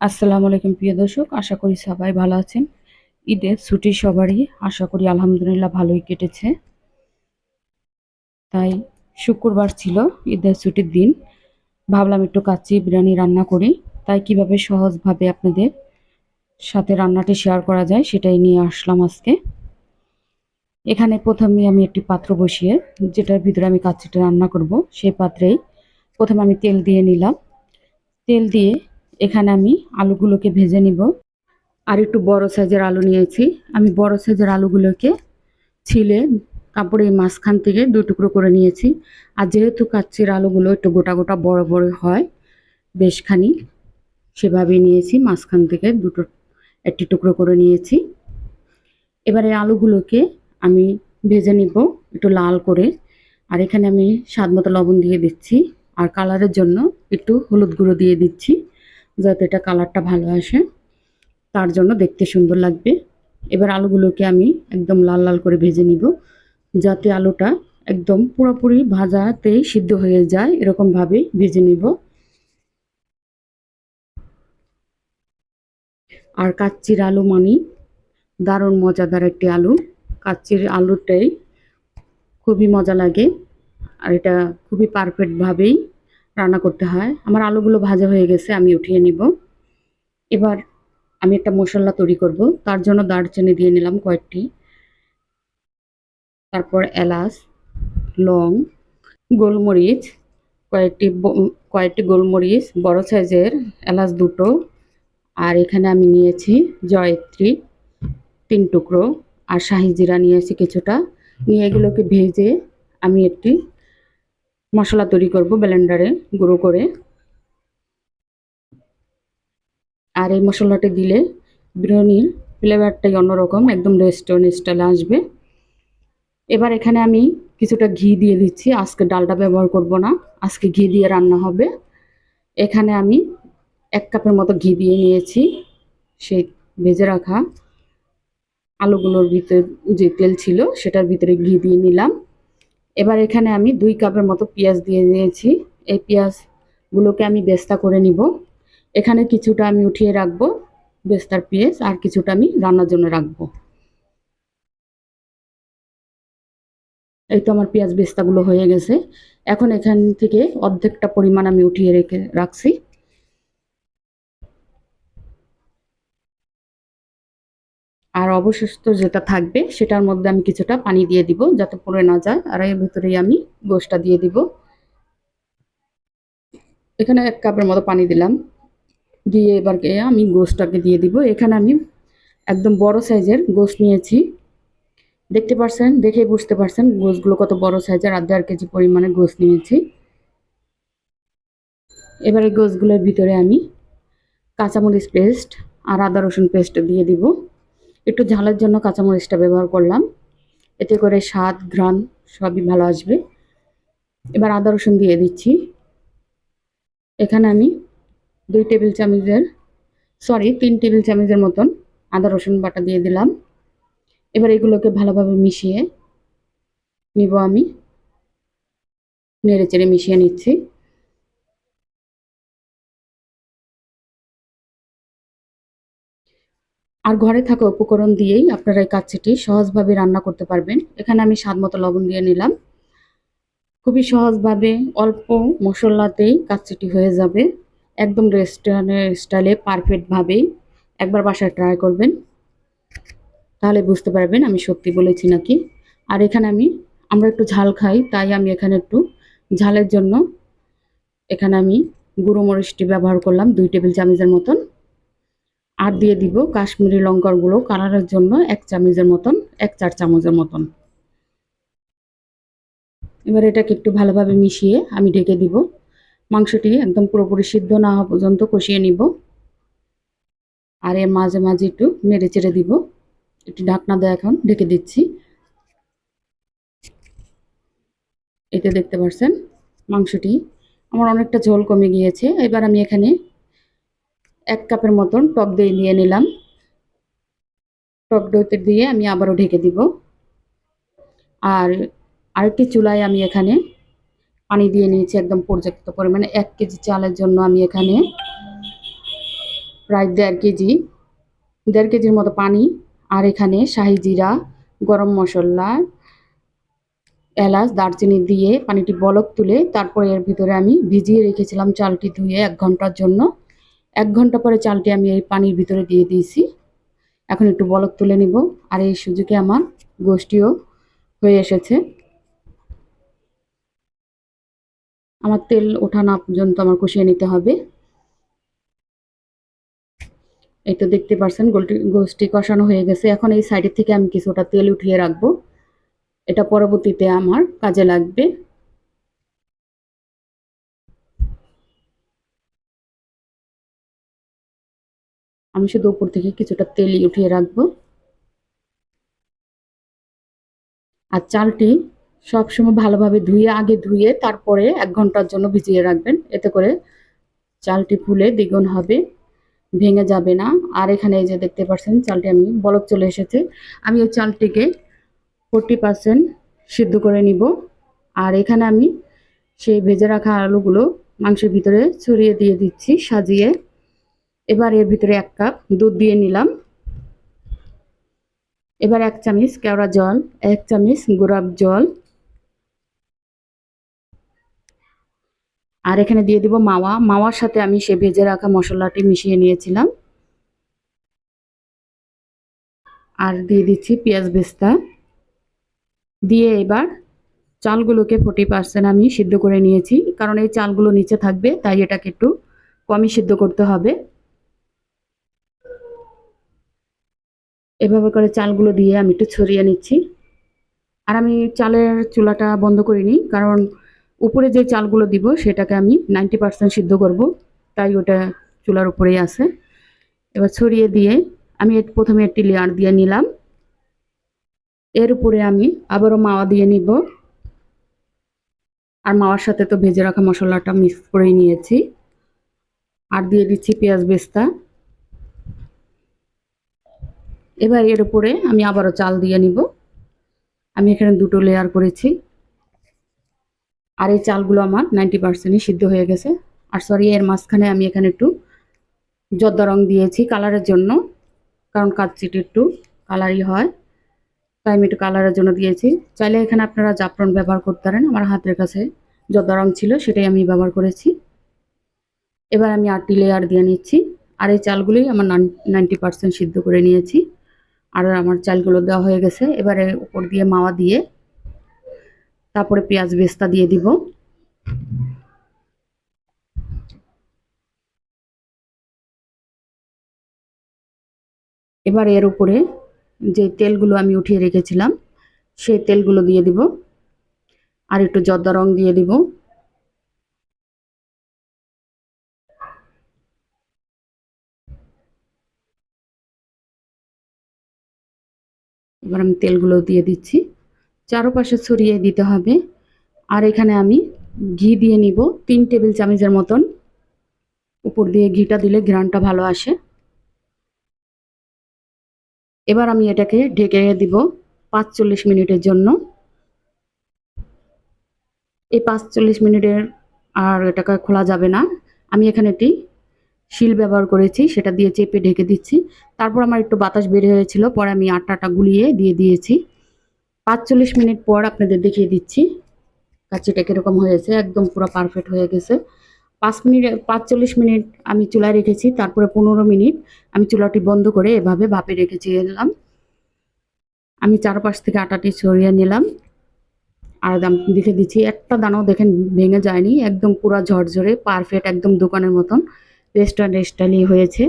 আসসালামু আলাইকুম, প্রিয় দর্শক। আশা করি সবাই ভালো আছেন। ঈদের ছুটি সবারই। আশা করি আলহামদুলিল্লাহ ভালোই কেটেছে। তাই শুক্রবার ছিল ঈদের ছুটির দিন। ভাবলাম একটু কাচ্চি বিরিয়ানি রান্না করি। তাই কীভাবে সহজভাবে আপনাদের সাথে রান্নাটি শেয়ার করা যায় সেটাই নিয়ে আসলাম আজকে। এখানে প্রথমে আমি একটি পাত্র বসিয়ে, যেটার ভিতরে আমি কাচ্চিটা রান্না করব, সেই পাত্রেই প্রথমে আমি তেল দিয়ে নিলাম। তেল দিয়ে এখানে আমি আলুগুলোকে ভেজে নিব। আর একটু বড় সাইজের আলু নিয়েছি। আমি বড় সাইজের আলুগুলোকে ছিলে কাপড়ের মাঝখান থেকে দু টুকরো করে নিয়েছি। আর যেহেতু কাচ্চির আলুগুলো একটু গোটা গোটা বড় বড় হয় বেশখানি সেভাবেই নিয়েছি। মাঝখান থেকে দুটো, একটি টুকরো করে নিয়েছি। এবারে আলুগুলোকে আমি ভেজে নিব একটু লাল করে। আর এখানে আমি স্বাদ মতো লবণ দিয়ে দিচ্ছি। আর কালারের জন্য একটু হলুদ গুঁড়ো দিয়ে দিচ্ছি। যাতে এটা কালারটা ভালো আসে। তার জন্য দেখতে সুন্দর লাগবে। এবার আলুগুলোকে আমি একদম লাল লাল করে ভেজে নিব, যাতে আলুটা একদম পুরোপুরি ভাজাতেই সিদ্ধ হয়ে যায়, এরকমভাবেই ভেজে নিব। আর কাচ্চির আলু মানি, দারুণ মজাদার একটি আলু। কাচ্চির আলুটাই খুবই মজা লাগে, আর এটা খুবই পারফেক্টভাবেই রান্না করতে হয়। আমার আলুগুলো ভাজা হয়ে গেছে, আমি উঠিয়ে নিব। এবার আমি একটা মশলা তৈরি করব। তার জন্য দারচিনি দিয়ে নিলাম কয়েকটি। তারপর এলাচ, লং, গোলমরিচ, কয়েকটি কয়েকটি গোলমরিচ, বড় সাইজের এলাচ দুটো। আর এখানে আমি নিয়েছি জয়ত্রী তিন টুকরো। আর শাহি জিরা নিয়েছি কিছুটা। নিয়ে এগুলোকে ভেজে আমি একটি মশলা তৈরি করব ব্লেন্ডারে গুঁড়ো করে। আর এই মশলাটা দিলে বিরিয়ানির ফ্লেভারটাই অন্যরকম, একদম রেস্টুরেন্ট স্টাইলে আসবে। এবার এখানে আমি কিছুটা ঘি দিয়ে দিচ্ছি, আজকে ডালটা ব্যবহার করব না, আজকে ঘি দিয়ে রান্না হবে। এখানে আমি এক কাপের মতো ঘি দিয়ে নিয়েছি, সেই ভেজে রাখা আলুগুলোর ভিতরে যে তেল ছিল, সেটার ভিতরে ঘি দিয়ে নিলাম। এবার এখানে আমি দুই কাপের মতো পেঁয়াজ দিয়ে দিয়েছি। এই পেঁয়াজগুলোকে আমি বেস্তা করে নিব। এখানে কিছুটা আমি উঠিয়ে রাখব বেস্তার পেঁয়াজ আর কিছুটা আমি রান্নার জন্য রাখব। এই তো আমার পেঁয়াজ বেস্তাগুলো হয়ে গেছে। এখন এখান থেকে অর্ধেকটা পরিমাণ আমি উঠিয়ে রেখে রাখছি। আর অবশিষ্ট যেটা থাকবে, সেটার মধ্যে আমি কিছুটা পানি দিয়ে দিব যাতে পড়ে না যায়। আর এর ভিতরেই আমি গোশটা দিয়ে দিব। এখানে এক কাপের মতো পানি দিলাম। দিয়ে এবার আমি গোশটাকে দিয়ে দিব। এখানে আমি একদম বড় সাইজের গোশ নিয়েছি। দেখতে পারছেন? দেখে বুঝতে পারছেন গোশগুলো কত বড় সাইজের আর দেড় কেজি পরিমাণে গোশ নিয়েছি। এবারে গোশগুলোর ভিতরে আমি কাঁচামরিচ পেস্ট আর আদা রসুন পেস্ট দিয়ে দিব। একটু ঝালের জন্য কাঁচামরিচটা ব্যবহার করলাম। এতে করে স্বাদ, ঘ্রাণ সবই ভালো আসবে। এবার আদা রসুন দিয়ে দিচ্ছি। এখানে আমি দুই টেবিল চামচের, সরি, তিন টেবিল চামচের মতন আদা রসুন বাটা দিয়ে দিলাম। এবার এগুলোকে ভালোভাবে মিশিয়ে নিব আমি। নেড়ে চেড়ে মিশিয়ে নিচ্ছি। আর ঘরে থাকা উপকরণ দিয়েই আপনারা এই কাচ্চিটি সহজভাবে রান্না করতে পারবেন। এখানে আমি স্বাদ মতো লবণ দিয়ে নিলাম। খুবই সহজভাবে অল্প মশলাতেই কাচ্চিটি হয়ে যাবে। একদম রেস্টুরেন্টের স্টাইলে পারফেক্টভাবেই একবার বাসায় ট্রাই করবেন। তাহলে বুঝতে পারবেন আমি সত্যি বলেছি নাকি। আর এখানে আমি, আমরা একটু ঝাল খাই, তাই আমি এখানে একটু ঝালের জন্য এখানে আমি গুঁড়ো মরিচটি ব্যবহার করলাম, দুই টেবিল চামচের মতন। আর দিয়ে দিব কাশ্মীরি লঙ্কার গুঁড়ো কালারের জন্য এক চামচের মতন, এক চার চামচের মতন। এবার এটাকে একটু ভালোভাবে মিশিয়ে আমি ঢেকে দিব। মাংসটি একদম পুরোপুরি সিদ্ধ না হওয়া পর্যন্ত কষিয়ে নিব। আর এর মাঝে মাঝে একটু নেড়ে চেড়ে দিব। একটু ঢাকনা দেয় এখন ঢেকে দিচ্ছি। এতে দেখতে পাচ্ছেন মাংসটি আমার অনেকটা ঝোল কমে গিয়েছে। এবার আমি এখানে এক কাপের মতন টক দই নিয়ে নিলাম। টক দইতে দিয়ে আমি আবারও ঢেকে দিব। আর আরেকটি চুলায় আমি এখানে পানি দিয়ে নিয়েছি একদম পর্যাপ্ত পরিমাণে, এক কেজি চালের জন্য আমি এখানে প্রায় দেড় কেজি, দেড় কেজির মতো পানি আর এখানে শাহি জিরা, গরম মশলা, এলাচ, দারচিনি দিয়ে পানিটি বলক তুলে তারপরে এর ভিতরে আমি ভিজিয়ে রেখেছিলাম চালটি ধুয়ে এক ঘণ্টার জন্য। এক ঘণ্টা পরে চালটি আমি এই পানির ভিতরে দিয়ে দিয়েছি। এখন একটু বলক তুলে নিব। আর এই সুযোগে আমার গোষ্ঠীও হয়ে এসেছে। আমার তেল ওঠা না পর্যন্ত আমার কষিয়ে নিতে হবে। এই তো দেখতে পারছেন, গোলটি, গোষ্ঠী কষানো হয়ে গেছে। এখন এই সাইডের থেকে আমি কিছুটা তেল উঠিয়ে রাখব। এটা পরবর্তীতে আমার কাজে লাগবে। আমি শুধু উপর থেকে কিছুটা তেল উঠিয়ে রাখব। আর চালটি সবসময় ভালোভাবে ধুয়ে, আগে ধুয়ে তারপরে এক ঘণ্টার জন্য ভিজিয়ে রাখবেন। এতে করে চালটি ফুলে দ্বিগুণ হবে, ভেঙে যাবে না। আর এখানে এই যে দেখতে পাচ্ছেন, চালটি আমি বলক চলে এসেছে। আমি এই চালটিকে ফোরটি পার্সেন্ট সিদ্ধ করে নিব। আর এখানে আমি সেই ভেজে রাখা আলুগুলো মাংসের ভিতরে ছড়িয়ে দিয়ে দিচ্ছি, সাজিয়ে এবার এর ভিতরে এক কাপ দুধ দিয়ে নিলাম। এবার এক চামচ কেওড়া জল, এক চামচ গোলাপ জল। আর এখানে দিয়ে দিব মাওয়া। মাওয়ার সাথে আমি সে ভেজে রাখা মশলাটি মিশিয়ে নিয়েছিলাম। আর দিয়ে দিচ্ছি পেঁয়াজ বেস্তা। দিয়ে এবার চালগুলোকে ফোর্টি পার্সেন্ট আমি সিদ্ধ করে নিয়েছি। কারণ এই চালগুলো নিচে থাকবে, তাই এটাকে একটু কমই সিদ্ধ করতে হবে। এভাবে করে চালগুলো দিয়ে আমি একটু ছড়িয়ে নিচ্ছি। আর আমি চালের চুলাটা বন্ধ করিনি কারণ উপরে যে চালগুলো দিব সেটাকে আমি নাইনটি পার্সেন্ট সিদ্ধ করব, তাই ওটা চুলার উপরেই আছে। এবার ছড়িয়ে দিয়ে আমি প্রথমে একটি লেয়ার দিয়ে নিলাম। এর উপরে আমি আবারও মাওয়া দিয়ে নিব। আর মাওয়ার সাথে তো ভেজে রাখা মশলাটা মিক্স করে নিয়েছি। আর দিয়ে দিচ্ছি পেঁয়াজ বেস্তা। এবার এর উপরে আমি আবারও চাল দিয়ে নিব। আমি এখানে দুটো লেয়ার করেছি। আর এই চালগুলো আমার নাইনটি পার্সেন্টই সিদ্ধ হয়ে গেছে। আর সরি এর মাঝখানে আমি এখানে একটু জর্দা রং দিয়েছি কালারের জন্য, কারণ কাচ্চিটি একটু কালারই হয়। তাই আমি একটু কালারের জন্য দিয়েছি। চাইলে এখানে আপনারা জাফরান ব্যবহার করতে পারেন। আমার হাতের কাছে জর্দা রং ছিল, সেটাই আমি ব্যবহার করেছি। এবার আমি আটটি লেয়ার দিয়ে নিচ্ছি। আর এই চালগুলোই আমার নাইনটি পার্সেন্ট সিদ্ধ করে নিয়েছি। আর আমার চালগুলো দেওয়া হয়ে গেছে। এবারে উপর দিয়ে মাওয়া দিয়ে তারপরে পেঁয়াজ বেস্তা দিয়ে দিব। এবার এর উপরে যে তেলগুলো আমি উঠিয়ে রেখেছিলাম, সেই তেলগুলো দিয়ে দিব। আর একটু জর্দা রং দিয়ে দিব। এবার আমি তেলগুলো দিয়ে দিচ্ছি। চারোপাশে ছড়িয়ে দিতে হবে। আর এখানে আমি ঘি দিয়ে নিব। তিন টেবিল চামচের মতন। উপর দিয়ে ঘিটা দিলে ঘ্রানটা ভালো আসে। এবার আমি এটাকে ঢেকে দিব পাঁচচল্লিশ মিনিটের জন্য। এই পাঁচচল্লিশ মিনিটের আর এটাকে খোলা যাবে না। আমি এখানে একটি শিল ব্যবহার করেছি, সেটা দিয়ে চেপে ঢেকে দিচ্ছি। তারপর আমার একটু বাতাস বের হয়েছিল, পরে আমি আটাটা গুলিয়ে দিয়ে দিয়েছি। পাঁচচল্লিশ মিনিট পর আপনাদের দেখিয়ে দিচ্ছি। কাচিটা কীরকম হয়েছে, একদম পুরো পারফেক্ট হয়ে গেছে। পাঁচ মিনিট, পাঁচচল্লিশ মিনিট আমি চুলায় রেখেছি, তারপরে পনেরো মিনিট আমি চুলাটি বন্ধ করে এভাবে ভাপে রেখেছি, এলাম। আমি চারপাশ থেকে আটাটি ছড়িয়ে নিলাম। আর দাম দেখে দিচ্ছি, একটা দানাও দেখেন ভেঙে যায়নি, একদম পুরো ঝরঝরে পারফেক্ট একদম দোকানের মতন। রেস্টুরেন্ট স্টাইলই হয়েছে।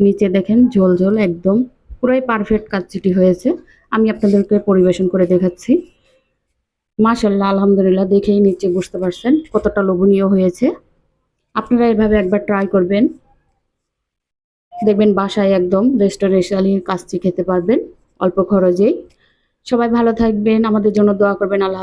নিচে দেখেন ঝোল ঝোল একদম পুরাই পারফেক্ট কাচ্চিটি হয়েছে। আমি আপনাদেরকে পরিবেশন করে দেখাচ্ছি। মাশাল্লাহ আলহামদুলিল্লাহ, দেখেই নিচে বুঝতে পারছেন কতটা লোভনীয় হয়েছে। আপনারা এভাবে একবার ট্রাই করবেন। দেখবেন বাসায় একদম রেস্টুরেন্ট কাচ্চি খেতে পারবেন অল্প খরচেই। সবাই ভালো থাকবেন, আমাদের জন্য দোয়া করবেন, আল্লাহ